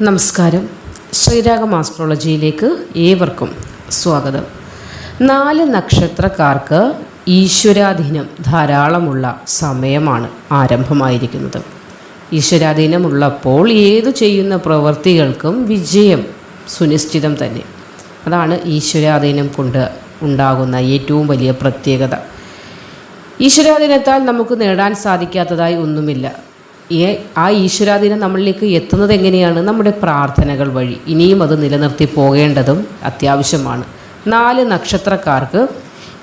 നമസ്കാരം. ശ്രീരാഗം ആസ്ട്രോളജിയിലേക്ക് ഏവർക്കും സ്വാഗതം. നാല് നക്ഷത്രക്കാർക്ക് ഈശ്വരാധീനം ധാരാളമുള്ള സമയമാണ് ആരംഭമായിരിക്കുന്നത്. ഈശ്വരാധീനമുള്ളപ്പോൾ ഏതു ചെയ്യുന്ന പ്രവൃത്തികൾക്കും വിജയം സുനിശ്ചിതം തന്നെ. അതാണ് ഈശ്വരാധീനം കൊണ്ട് ഉണ്ടാകുന്ന ഏറ്റവും വലിയ പ്രത്യേകത. ഈശ്വരാധീനത്താൽ നമുക്ക് നേടാൻ സാധിക്കാത്തതായി ഒന്നുമില്ല. ആ ഈശ്വരാധീനം നമ്മളിലേക്ക് എത്തുന്നത് എങ്ങനെയാണ്? നമ്മുടെ പ്രാർത്ഥനകൾ വഴി. ഇനിയും അത് നിലനിർത്തി പോകേണ്ടതും അത്യാവശ്യമാണ്. നാല് നക്ഷത്രക്കാർക്ക്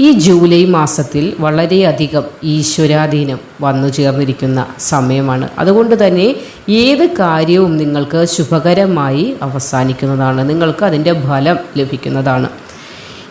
ഈ ജൂലൈ മാസത്തിൽ വളരെയധികം ഈശ്വരാധീനം വന്നു ചേർന്നിരിക്കുന്ന സമയമാണ്. അതുകൊണ്ട് തന്നെ ഏത് കാര്യവും നിങ്ങൾക്ക് ശുഭകരമായി അവസാനിക്കുന്നതാണ്. നിങ്ങൾക്ക് അതിന്റെ ഫലം ലഭിക്കുന്നതാണ്.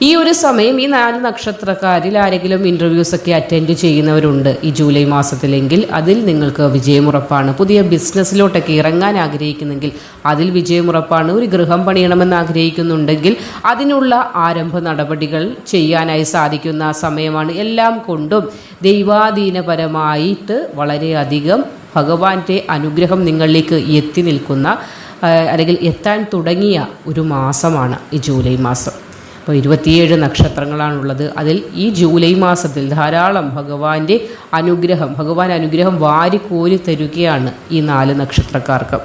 ഈ ഒരു സമയം ഈ നാല് നക്ഷത്രക്കാരിൽ ആരെങ്കിലും ഇന്റർവ്യൂസ് ഒക്കെ അറ്റൻഡ് ചെയ്യുന്നവരുണ്ട്. ഈ ജൂലൈ മാസത്തിലെങ്കിൽ അതിൽ നിങ്ങൾക്ക് വിജയമുറപ്പാണ്. പുതിയ ബിസിനസ്സിലോട്ടൊക്കെ ഇറങ്ങാൻ ആഗ്രഹിക്കുന്നെങ്കിൽ അതിൽ വിജയമുറപ്പാണ്. ഒരു ഗൃഹം പണിയണമെന്ന് ആഗ്രഹിക്കുന്നുണ്ടെങ്കിൽ അതിനുള്ള ആരംഭ നടപടികൾ ചെയ്യാനായി സാധിക്കുന്ന സമയമാണ് എല്ലാം കൊണ്ടും ദൈവാധീനപരമായിട്ട് വളരെയധികം ഭഗവാന്റെ അനുഗ്രഹം നിങ്ങളിലേക്ക് എത്തി നിൽക്കുന്ന അല്ലെങ്കിൽ എത്താൻ തുടങ്ങിയ ഒരു മാസമാണ് ഈ ജൂലൈ മാസം. അപ്പോൾ ഇരുപത്തിയേഴ് നക്ഷത്രങ്ങളാണുള്ളത്. അതിൽ ഈ ജൂലൈ മാസത്തിൽ ധാരാളം ഭഗവാന്റെ അനുഗ്രഹം ഭഗവാൻ അനുഗ്രഹം വാരിക്കോരി തരുകയാണ് ഈ നാല് നക്ഷത്രക്കാർക്ക്.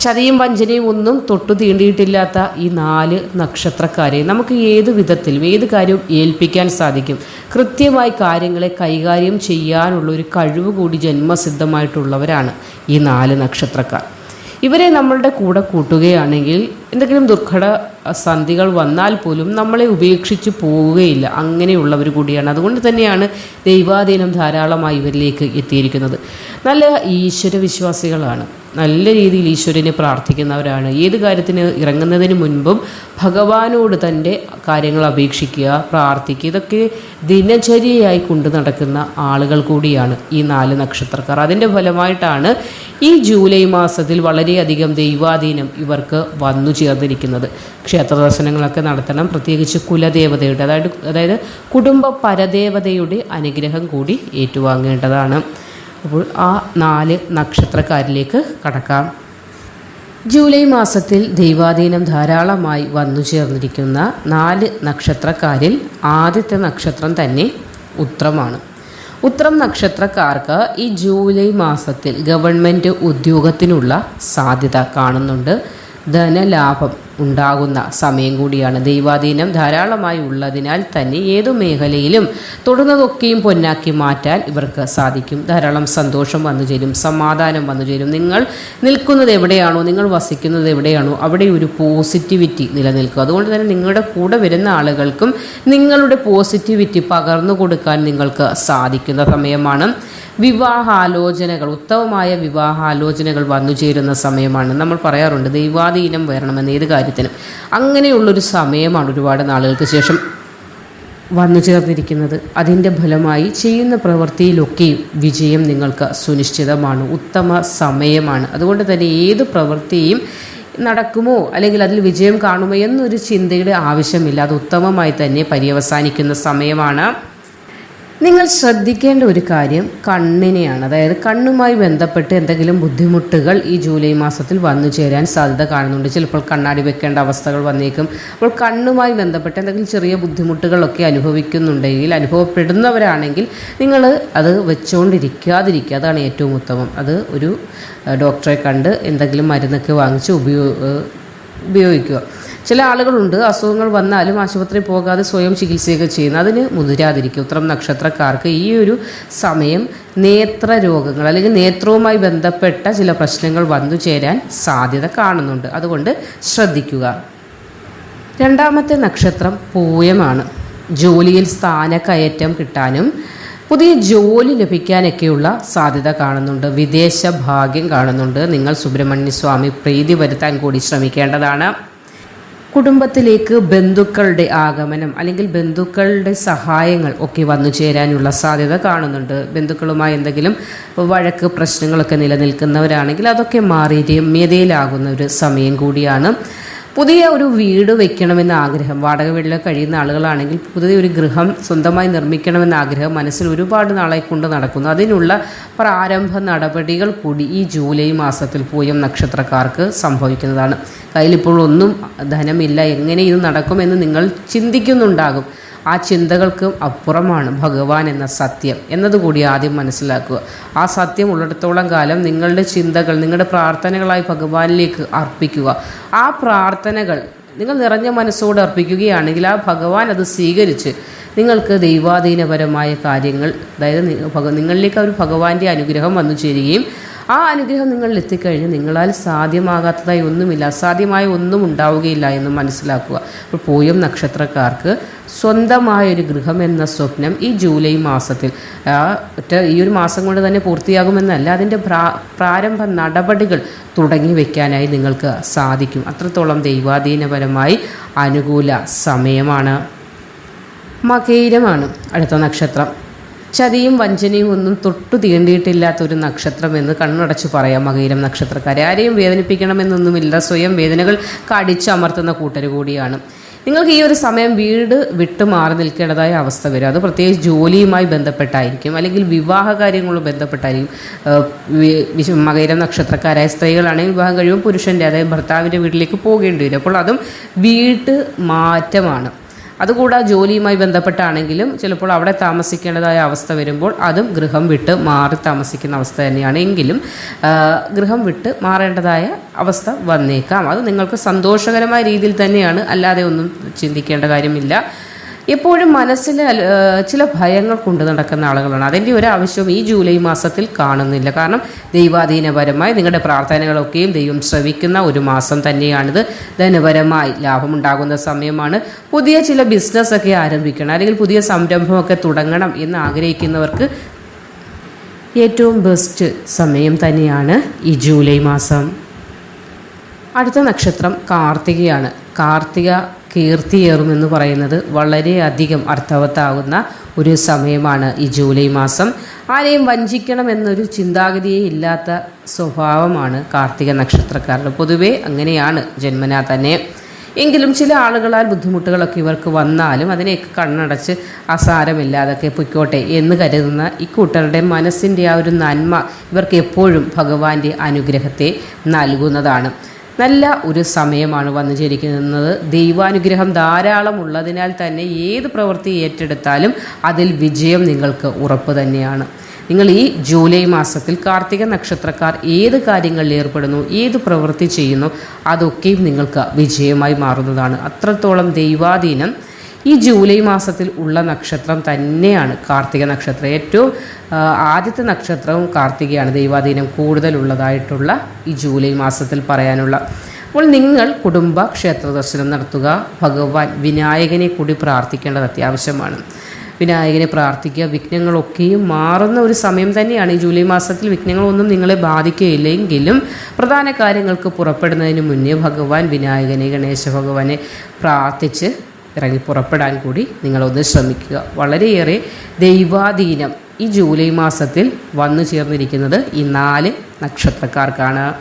ചതിയും വഞ്ചനയും ഒന്നും തൊട്ടു തീണ്ടിയിട്ടില്ലാത്ത ഈ നാല് നക്ഷത്രക്കാരെ നമുക്ക് ഏത് വിധത്തിലും ഏത് കാര്യവും ഏൽപ്പിക്കാൻ സാധിക്കും? കൃത്യമായി കാര്യങ്ങളെ കൈകാര്യം ചെയ്യാനുള്ള ഒരു കഴിവ് കൂടി ജന്മസിദ്ധമായിട്ടുള്ളവരാണ് ഈ നാല് നക്ഷത്രക്കാർ. ഇവരെ നമ്മളുടെ കൂടെ കൂട്ടുകയാണെങ്കിൽ എന്തെങ്കിലും ദുർഘട സന്ധികൾ വന്നാൽ പോലും നമ്മളെ ഉപേക്ഷിച്ച് പോവുകയില്ല. അങ്ങനെയുള്ളവർ കൂടിയാണ്. അതുകൊണ്ട് തന്നെയാണ് ദൈവാധീനം ധാരാളമായി ഇവരിലേക്ക് എത്തിയിരിക്കുന്നത്. നല്ല ഈശ്വര വിശ്വാസികളാണ് നല്ല രീതിയിൽ ഈശ്വരനെ പ്രാർത്ഥിക്കുന്നവരാണ്. ഏത് കാര്യത്തിന് ഇറങ്ങുന്നതിന് മുൻപും ഭഗവാനോട് തന്റെ കാര്യങ്ങൾ അപേക്ഷിക്കുക പ്രാർത്ഥിക്കുക ഇതൊക്കെ ദിനചര്യയായി കൊണ്ടു നടക്കുന്ന ആളുകൾ കൂടിയാണ് ഈ നാല് നക്ഷത്രക്കാർ. അതിന്റെ ഫലമായിട്ടാണ് ഈ ജൂലൈ മാസത്തിൽ വളരെയധികം ദൈവാധീനം ഇവർക്ക് വന്നു ചേർന്നിരിക്കുന്നത്. ക്ഷേത്ര ദർശനങ്ങളൊക്കെ നടത്തണം. പ്രത്യേകിച്ച് കുലദേവതയുടെ അതായത് അതായത് കുടുംബ പരദേവതയുടെ അനുഗ്രഹം കൂടി ഏറ്റുവാങ്ങേണ്ടതാണ്. അപ്പോൾ ആ നാല് നക്ഷത്രക്കാരിലേക്ക് കടക്കാം. ജൂലൈ മാസത്തിൽ ദൈവാധീനം ധാരാളമായി വന്നു ചേർന്നിരിക്കുന്ന നാല് നക്ഷത്രക്കാരിൽ ആദ്യത്തെ നക്ഷത്രം തന്നെ ഉത്രമാണ് ഉത്രം നക്ഷത്രക്കാർക്ക് ഈ ജൂലൈ മാസത്തിൽ ഗവൺമെന്റ് ഉദ്യോഗത്തിനുള്ള സാധ്യത കാണുന്നുണ്ട്. ധനലാഭം ഉണ്ടാകുന്ന സമയം കൂടിയാണ്. ദൈവാധീനം ധാരാളമായി ഉള്ളതിനാൽ തന്നെ ഏതു മേഖലയിലും തൊടുന്നതൊക്കെയും പൊന്നാക്കി മാറ്റാൻ ഇവർക്ക് സാധിക്കും. ധാരാളം സന്തോഷം വന്നു ചേരും സമാധാനം വന്നു ചേരും. നിങ്ങൾ നിൽക്കുന്നത് എവിടെയാണോ നിങ്ങൾ വസിക്കുന്നത് എവിടെയാണോ അവിടെ ഒരു പോസിറ്റിവിറ്റി നിലനിൽക്കും. അതുകൊണ്ട് തന്നെ നിങ്ങളുടെ കൂടെ വരുന്ന ആളുകൾക്കും നിങ്ങളുടെ പോസിറ്റിവിറ്റി പകർന്നു കൊടുക്കാൻ നിങ്ങൾക്ക് സാധിക്കുന്ന സമയമാണ്. വിവാഹാലോചനകൾ ഉത്തമമായ വിവാഹാലോചനകൾ വന്നു ചേരുന്ന സമയമാണ്. നമ്മൾ പറയാറുണ്ട് ദൈവാധീനം വരണമെന്ന്. ഏത് കാര്യത്തിനും അങ്ങനെയുള്ളൊരു സമയമാണ് ഒരുപാട് നാളുകൾക്ക് ശേഷം വന്നു ചേർന്നിരിക്കുന്നത്. അതിന്റെ ഫലമായി ചെയ്യുന്ന പ്രവൃത്തിയിലൊക്കെയും വിജയം നിങ്ങൾക്ക് സുനിശ്ചിതമാണ് ഉത്തമ സമയമാണ്. അതുകൊണ്ട് തന്നെ ഏത് പ്രവൃത്തിയും നടക്കുമോ അല്ലെങ്കിൽ അതിൽ വിജയം കാണുമോ എന്നൊരു ചിന്തയുടെ ആവശ്യമില്ല. അത് ഉത്തമമായി തന്നെ പര്യവസാനിക്കുന്ന സമയമാണ്. നിങ്ങൾ ശ്രദ്ധിക്കേണ്ട ഒരു കാര്യം കണ്ണിനെയാണ്. അതായത് കണ്ണുമായി ബന്ധപ്പെട്ട് എന്തെങ്കിലും ബുദ്ധിമുട്ടുകൾ ഈ ജൂലൈ മാസത്തിൽ വന്നു ചേരാൻ സാധ്യത കാണുന്നുണ്ട്. ചിലപ്പോൾ കണ്ണാടി വെക്കേണ്ട അവസ്ഥകൾ വന്നേക്കും. അപ്പോൾ കണ്ണുമായി ബന്ധപ്പെട്ട് എന്തെങ്കിലും ചെറിയ ബുദ്ധിമുട്ടുകളൊക്കെ അനുഭവിക്കുന്നുണ്ടെങ്കിൽ അനുഭവപ്പെടുന്നവരാണെങ്കിൽ നിങ്ങൾ അത് വെച്ചുകൊണ്ടിരിക്കാതിരിക്കുക അതാണ് ഏറ്റവും ഉത്തമം. അത് ഒരു ഡോക്ടറെ കണ്ട് എന്തെങ്കിലും മരുന്നൊക്കെ വാങ്ങിച്ച് ഉപയോ ഉപയോഗിക്കുക. ചില ആളുകളുണ്ട് അസുഖങ്ങൾ വന്നാലും ആശുപത്രി പോകാതെ സ്വയം ചികിത്സയൊക്കെ ചെയ്യുന്നത് അതിന് മുതിരാതിരിക്കും. ഉത്തരം നക്ഷത്രക്കാർക്ക് ഈ ഒരു സമയം നേത്ര രോഗങ്ങൾ അല്ലെങ്കിൽ നേത്രവുമായി ബന്ധപ്പെട്ട ചില പ്രശ്നങ്ങൾ വന്നു ചേരാൻ സാധ്യത കാണുന്നുണ്ട്. അതുകൊണ്ട് ശ്രദ്ധിക്കുക. രണ്ടാമത്തെ നക്ഷത്രം പൂയമാണ്. ജോലിയിൽ സ്ഥാനക്കയറ്റം കിട്ടാനും പുതിയ ജോലി ലഭിക്കാനൊക്കെയുള്ള സാധ്യത കാണുന്നുണ്ട്. വിദേശ ഭാഗ്യം കാണുന്നുണ്ട്. നിങ്ങൾ സുബ്രഹ്മണ്യ സ്വാമി പ്രീതി വരുത്താൻ കൂടി ശ്രമിക്കേണ്ടതാണ്. കുടുംബത്തിലേക്ക് ബന്ധുക്കളുടെ ആഗമനം അല്ലെങ്കിൽ ബന്ധുക്കളുടെ സഹായങ്ങൾ ഒക്കെ വന്നു ചേരാനുള്ള സാധ്യത കാണുന്നുണ്ട്. ബന്ധുക്കളുമായി എന്തെങ്കിലും വഴക്ക് പ്രശ്നങ്ങളൊക്കെ നിലനിൽക്കുന്നവരാണെങ്കിൽ അതൊക്കെ മാറി രമ്യതയിലാകുന്ന ഒരു സമയം കൂടിയാണ്. പുതിയ ഒരു വീട് വെക്കണമെന്ന ആഗ്രഹം വാടക വീട്ടിൽ കഴിയുന്ന ആളുകളാണെങ്കിൽ പുതിയ ഒരു ഗൃഹം സ്വന്തമായി നിർമ്മിക്കണമെന്ന ആഗ്രഹം മനസ്സിൽ ഒരുപാട് നാളെ കൊണ്ട് നടക്കുന്നു. അതിനുള്ള പ്രാരംഭ നടപടികൾ കൂടി ഈ ജൂലൈ മാസത്തിൽ പൂയം നക്ഷത്രക്കാർക്ക് സംഭവിക്കുന്നതാണ്. കയ്യിലിപ്പോൾ ഒന്നും ധനമില്ല എങ്ങനെ ഇത് നടക്കുമെന്ന് നിങ്ങൾ ചിന്തിക്കുന്നുണ്ടാകും. ആ ചിന്തകൾക്കും അപ്പുറമാണ് ഭഗവാൻ എന്ന സത്യം എന്നതുകൂടി ആദ്യം മനസ്സിലാക്കുക. ആ സത്യം ഉള്ളിടത്തോളം കാലം നിങ്ങളുടെ ചിന്തകൾ നിങ്ങളുടെ പ്രാർത്ഥനകളായി ഭഗവാനിലേക്ക് അർപ്പിക്കുക. ആ പ്രാർത്ഥനകൾ നിങ്ങൾ നിറഞ്ഞ മനസ്സോട് അർപ്പിക്കുകയാണെങ്കിൽ ആ ഭഗവാൻ അത് സ്വീകരിച്ച് നിങ്ങൾക്ക് ദൈവാധീനപരമായ കാര്യങ്ങൾ അതായത് നിങ്ങളിലേക്ക് ഒരു ഭഗവാന്റെ അനുഗ്രഹം വന്നു ചേരുകയും ആ അനുഗ്രഹം നിങ്ങളിൽ എത്തിക്കഴിഞ്ഞ് നിങ്ങളാൽ സാധ്യമാകാത്തതായി ഒന്നുമില്ല അസാധ്യമായ ഒന്നും ഉണ്ടാവുകയില്ല എന്ന് മനസ്സിലാക്കുക. അപ്പോൾ പൂയം നക്ഷത്രക്കാർക്ക് സ്വന്തമായൊരു ഗൃഹം എന്ന സ്വപ്നം ഈ ജൂലൈ മാസത്തിൽ ഒറ്റ ഈ ഒരു മാസം കൊണ്ട് തന്നെ പൂർത്തിയാകുമെന്നല്ല അതിന്റെ പ്രാരംഭ നടപടികൾ തുടങ്ങി വയ്ക്കാനായി നിങ്ങൾക്ക് സാധിക്കും. അത്രത്തോളം ദൈവാധീനപരമായി അനുകൂല സമയമാണ്. മകയിരമാണ് അടുത്ത നക്ഷത്രം. ചതിയും വഞ്ചനയും ഒന്നും തൊട്ടു തീണ്ടിയിട്ടില്ലാത്ത ഒരു നക്ഷത്രം എന്ന് കണ്ണടച്ച് പറയാം മകയിരം നക്ഷത്രക്കാരെ. ആരെയും വേദനിപ്പിക്കണമെന്നൊന്നുമില്ല. സ്വയം വേദനകൾ കടിച്ചമർത്തുന്ന കൂട്ടർ കൂടിയാണ്. നിങ്ങൾക്ക് ഈ ഒരു സമയം വീട് വിട്ടു മാറി നിൽക്കേണ്ടതായ അവസ്ഥ വരും. അത് പ്രത്യേകിച്ച് ജോലിയുമായി ബന്ധപ്പെട്ടായിരിക്കും. അല്ലെങ്കിൽ വിവാഹ കാര്യങ്ങളും ബന്ധപ്പെട്ടായിരിക്കും. മകയിരം നക്ഷത്രക്കാരായ സ്ത്രീകളാണെങ്കിൽ വിവാഹം കഴിയുമ്പോൾ പുരുഷന്റെ അതായത് ഭർത്താവിന്റെ വീട്ടിലേക്ക് പോകേണ്ടി വരും. അപ്പോൾ അതും വീട്ട് മാറ്റമാണ്. അതുകൂടാതെ ജോലിയുമായി ബന്ധപ്പെട്ടാണെങ്കിലും ചിലപ്പോൾ അവിടെ താമസിക്കേണ്ടതായ അവസ്ഥ വരുമ്പോൾ അതും ഗൃഹം വിട്ട് മാറി താമസിക്കുന്ന അവസ്ഥ തന്നെയാണ്. എങ്കിലും ഗൃഹം വിട്ട് മാറേണ്ടതായ അവസ്ഥ വന്നേക്കാം. അത് നിങ്ങൾക്ക് സന്തോഷകരമായ രീതിയിൽ തന്നെയാണ്. അല്ലാതെ ഒന്നും ചിന്തിക്കേണ്ട കാര്യമില്ല. എപ്പോഴും മനസ്സിൽ ചില ഭയങ്ങൾ കൊണ്ട് നടക്കുന്ന ആളുകളാണ്. അതിന്റെ ഒരു ആവശ്യവും ഈ ജൂലൈ മാസത്തിൽ കാണുന്നില്ല. കാരണം ദൈവാധീനപരമായി നിങ്ങളുടെ പ്രാർത്ഥനകളൊക്കെയും ദൈവം ശ്രവിക്കുന്ന ഒരു മാസം തന്നെയാണിത്. ധനപരമായി ലാഭമുണ്ടാകുന്ന സമയമാണ്. പുതിയ ചില ബിസിനസ്സൊക്കെ ആരംഭിക്കണം അല്ലെങ്കിൽ പുതിയ സംരംഭമൊക്കെ തുടങ്ങണം എന്ന് ആഗ്രഹിക്കുന്നവർക്ക് ഏറ്റവും ബെസ്റ്റ് സമയം തന്നെയാണ് ഈ ജൂലൈ മാസം. അടുത്ത നക്ഷത്രം കാർത്തികയാണ്. കാർത്തിക കീർത്തിയേറുമെന്ന് പറയുന്നത് വളരെയധികം അർത്ഥവത്താകുന്ന ഒരു സമയമാണ് ഈ ജൂലൈ മാസം. ആരെയും വഞ്ചിക്കണമെന്നൊരു ചിന്താഗതിയേ ഇല്ലാത്ത സ്വഭാവമാണ് കാർത്തിക നക്ഷത്രക്കാരുടെ. പൊതുവേ അങ്ങനെയാണ് ജന്മനാ തന്നെ. എങ്കിലും ചില ആളുകളാൽ ബുദ്ധിമുട്ടുകളൊക്കെ ഇവർക്ക് വന്നാലും അതിനെയൊക്കെ കണ്ണടച്ച് അസാരമില്ലാതൊക്കെ പൊയ്ക്കോട്ടെ എന്ന് കരുതുന്ന ഇക്കൂട്ടരുടെ മനസ്സിന്റെ ആ ഒരു നന്മ ഇവർക്ക് എപ്പോഴും ഭഗവാന്റെ അനുഗ്രഹത്തെ നൽകുന്നതാണ്. നല്ല ഒരു സമയമാണ് വന്നു ചേരിക്കുന്നത് ദൈവാനുഗ്രഹം ധാരാളം ഉള്ളതിനാൽ തന്നെ ഏത് പ്രവൃത്തി ഏറ്റെടുത്താലും അതിൽ വിജയം നിങ്ങൾക്ക് ഉറപ്പ് തന്നെയാണ്. നിങ്ങൾ ഈ ജൂലൈ മാസത്തിൽ കാർത്തിക നക്ഷത്രക്കാർ ഏത് കാര്യങ്ങളിൽ ഏർപ്പെടുന്നു ഏത് പ്രവൃത്തി ചെയ്യുന്നു അതൊക്കെയും നിങ്ങൾക്ക് വിജയമായി മാറുന്നതാണ്. അത്രത്തോളം ദൈവാധീനം ഈ ജൂലൈ മാസത്തിൽ ഉള്ള നക്ഷത്രം തന്നെയാണ് കാർത്തിക നക്ഷത്രം. ഏറ്റവും ആദ്യത്തെ നക്ഷത്രവും കാർത്തികയാണ് ദൈവാധീനം കൂടുതലുള്ളതായിട്ടുള്ള ഈ ജൂലൈ മാസത്തിൽ പറയാനുള്ള. അപ്പോൾ നിങ്ങൾ കുടുംബ ക്ഷേത്ര ദർശനം നടത്തുക. ഭഗവാൻ വിനായകനെ കൂടി പ്രാർത്ഥിക്കേണ്ടത് അത്യാവശ്യമാണ്. വിനായകനെ പ്രാർത്ഥിക്കുക. വിഘ്നങ്ങളൊക്കെയും മാറുന്ന ഒരു സമയം തന്നെയാണ് ഈ ജൂലൈ മാസത്തിൽ. വിഘ്നങ്ങളൊന്നും നിങ്ങളെ ബാധിക്കുകയില്ലെങ്കിലും പ്രധാന കാര്യങ്ങൾക്ക് പുറപ്പെടുന്നതിന് മുന്നേ ഭഗവാൻ വിനായകനെ ഗണേശ ഭഗവാനെ പ്രാർത്ഥിച്ച് ഇറങ്ങി പുറപ്പെടാൻ കൂടി നിങ്ങളൊന്ന് ശ്രമിക്കുക. വളരെയേറെ ദൈവാധീനം ഈ ജൂലൈ മാസത്തിൽ വന്നു ചേർന്നിരിക്കുന്നത് ഈ നാല് നക്ഷത്രക്കാർക്കാണ്.